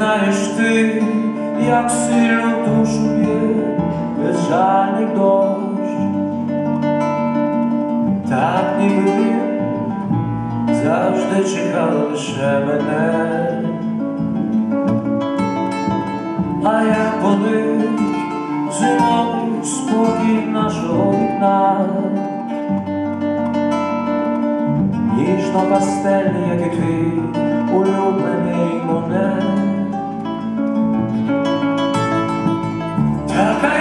знаєш ти, як сильно душу б'є безжальний дощ, так ніби завжди чекав лише мене, а як болить зимовий спокій нашого вікна. Ніжно пастельний, як і твій улюблений моне. Okay.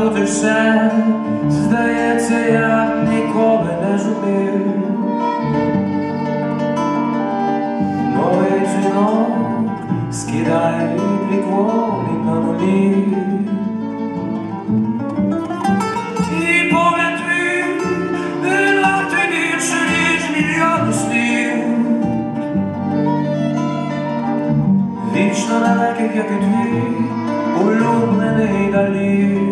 Забути все, здається, я ніколи не зумів Новий дзвінок скидає вікон на нулі І погляд твій не вартий більше, ніж мільйон слів. Вічно далеких, як і твій улюблений далі.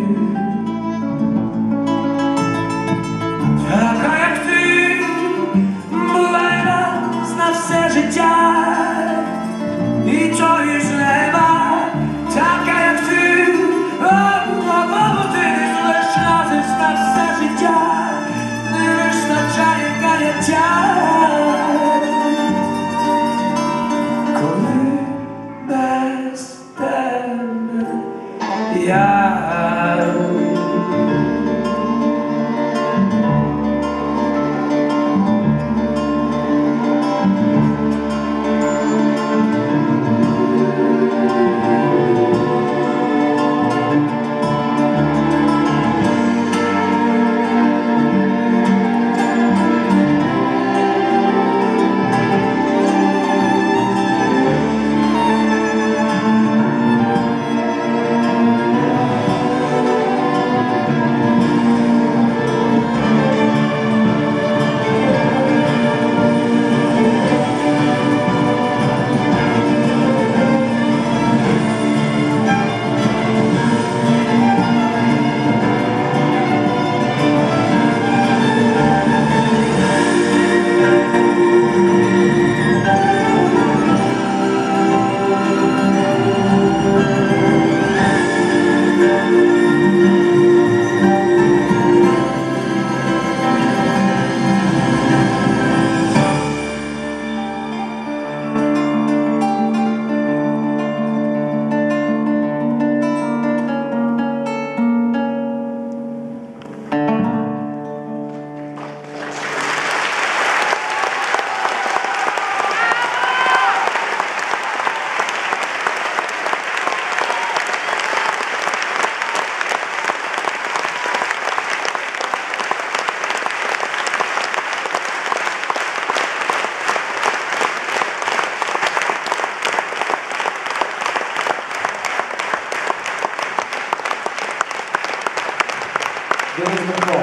Денис Дмитро,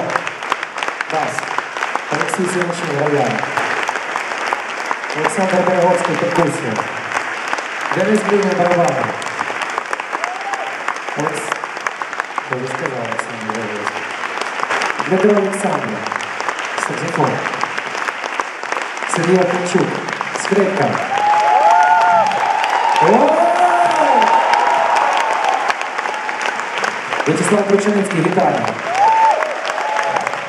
бас, Олексій Сімашин, роял, Олександр Берегоцький, перкусія, Денис Блінин, барабани, Олекс... Я вже сказав, Олександр Берегоцький. Дмитро Олександр, саксофон, Сергій Акимчук, скрипка. О! Вячеслав Крученицький, гітара.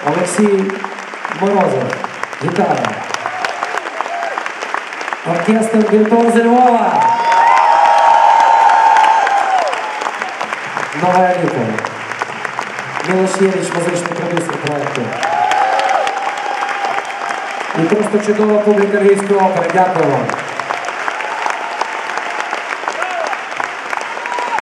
Олексій Морозов, гітара. Оркестр Віртуози Львова. Нова еліта. Мілош Єріч, музичний продюсер проекту. І просто чудова публіка Львівської опери. Дякую вам.